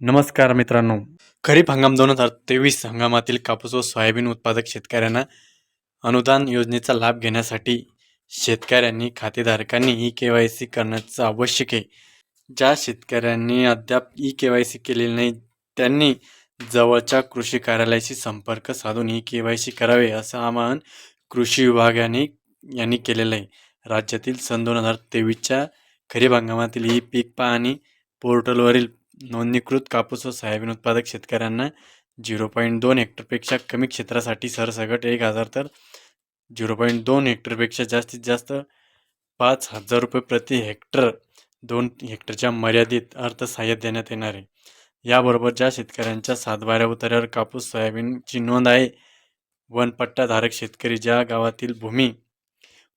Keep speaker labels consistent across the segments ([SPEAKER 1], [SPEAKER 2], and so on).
[SPEAKER 1] नमस्कार मित्रांनो. खरीप हंगाम दोन हजार तेवीस हंगामातील कापूस व सोयाबीन उत्पादक शेतकऱ्यांना अनुदान योजनेचा लाभ घेण्यासाठी शेतकऱ्यांनी खातेधारकांनी ई के वाय सी करण्याचं आवश्यक आहे. ज्या शेतकऱ्यांनी अद्याप ई के वाय सी केलेली नाही त्यांनी जवळच्या कृषी कार्यालयाशी संपर्क साधून ई के वाय सी करावे असं आवाहन कृषी विभागाने यांनी केलेलं आहे. राज्यातील सन दोन हजार तेवीसच्या खरीप हंगामातील ई पीक पाहणी पोर्टलवरील नोंदणीकृत कापूस व सोयाबीन उत्पादक शेतकऱ्यांना झिरो पॉईंट दोन हेक्टरपेक्षा कमी क्षेत्रासाठी सरसगट एक हजार तर झिरो पॉईंट दोन हेक्टरपेक्षा जास्तीत जास्त पाच हजार रुपये प्रति हेक्टर दोन हेक्टरच्या मर्यादित अर्थसहाय्य देण्यात येणार आहे. याबरोबर ज्या शेतकऱ्यांच्या सातबाऱ्या उतार्यावर कापूस सोयाबीनची नोंद आहे वनपट्टाधारक शेतकरी ज्या गावातील भूमी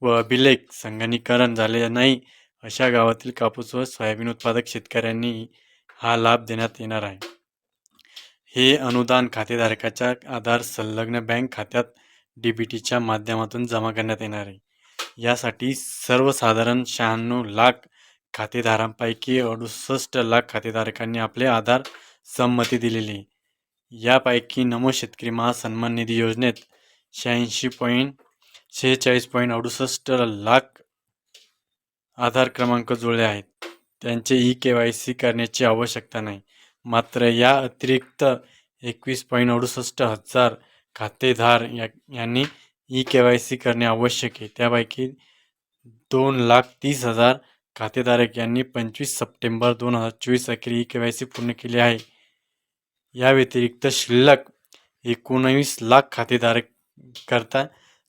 [SPEAKER 1] व अभिलेख संगणीकरण झाले नाही अशा गावातील कापूस व सोयाबीन उत्पादक शेतकऱ्यांनी हा लाभ देण्यात येणार आहे. हे अनुदान खातेधारकाच्या आधार संलग्न बँक खात्यात डी बी टीच्या माध्यमातून जमा करण्यात येणार आहे. यासाठी सर्वसाधारण शहाण्णव लाख खातेदारांपैकी अडुसष्ट लाख खातेधारकांनी आपले आधार संमती दिलेली आहे. यापैकी नमो शेतकरी महासन्मान निधी योजनेत शहाऐंशी पॉईंट शेहेचाळीस पॉईंट अडुसष्ट लाख आधार क्रमांक जुळले आहेत. त्यांचे ई के वाय सी करण्याची आवश्यकता नाही. मात्र या अतिरिक्त एकवीस पॉईंट अडुसष्ट हजार खातेदार या यांनी ई के वाय सी करणे आवश्यक आहे. त्यापैकी दोन लाख तीस हजार खातेधारक यांनी पंचवीस सप्टेंबर दोन हजार चोवीस अखेर ई के वाय सी पूर्ण केली आहे. या व्यतिरिक्त शिल्लक एकोणवीस लाख खातेधारक करता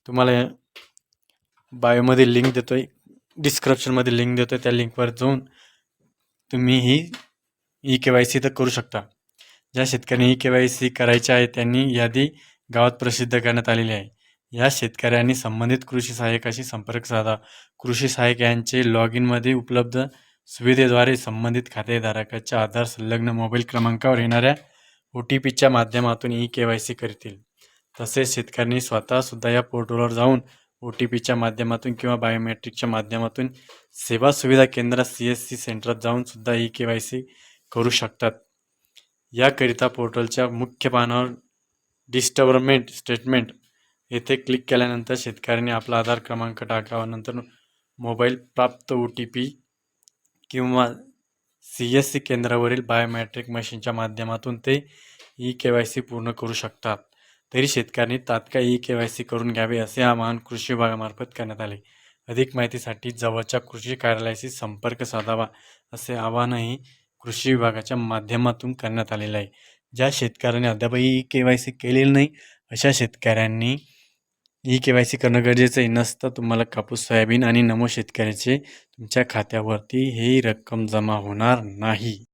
[SPEAKER 1] तुम्हाला बायोमध्ये लिंक देतो आहे डिस्क्रिप्शनमध्ये लिंक देतो आहे त्या लिंकवर जाऊन तुम्ही ही ई के वाय सी तर करू शकता. ज्या शेतकऱ्यांनी ई के वाय सी करायची आहे त्यांनी यादी गावात प्रसिद्ध करण्यात आलेली आहे. या शेतकऱ्यांनी संबंधित कृषी सहाय्यकाशी संपर्क साधा. कृषी सहाय्यक यांचे लॉग इनमध्ये उपलब्ध सुविधेद्वारे संबंधित खातेधारकाच्या आधार संलग्न मोबाईल क्रमांकावर येणाऱ्या ओ टी पीच्या माध्यमातून ई के वाय सी करतील. तसेच शेतकऱ्यांनी स्वतःसुद्धा या पोर्टलवर जाऊन ओ टी पीच्या माध्यमातून किंवा बायोमेट्रिकच्या माध्यमातून सेवा सुविधा केंद्रात सी एस सी सेंटरात जाऊनसुद्धा ई के वाय सी करू शकतात. याकरिता पोर्टलच्या मुख्य पानावर डिस्टर्बमेंट स्टेटमेंट येथे क्लिक केल्यानंतर शेतकऱ्याने आपला आधार क्रमांक टाकावा. नंतर मोबाईल प्राप्त ओ टी पी किंवा सी एस सी केंद्रावरील बायोमॅट्रिक मशीनच्या माध्यमातून ते ई के वाय सी पूर्ण करू शकतात. तरी शेतकऱ्यांनी तात्काळ ई के वाय सी करून घ्यावे असे आवाहन कृषी विभागामार्फत करण्यात आले. अधिक माहितीसाठी जवळच्या कृषी कार्यालयाशी संपर्क साधावा असे आवाहनही कृषी विभागाच्या माध्यमातून करण्यात आलेलं आहे. ज्या शेतकऱ्यांनी अद्यापही ई के वाय सी केलेली नाही अशा शेतकऱ्यांनी ई के वाय सी करणं गरजेचं आहे. नसतं तुम्हाला कापूस सोयाबीन आणि नमो शेतकऱ्याचे तुमच्या खात्यावरती ही रक्कम जमा होणार नाही.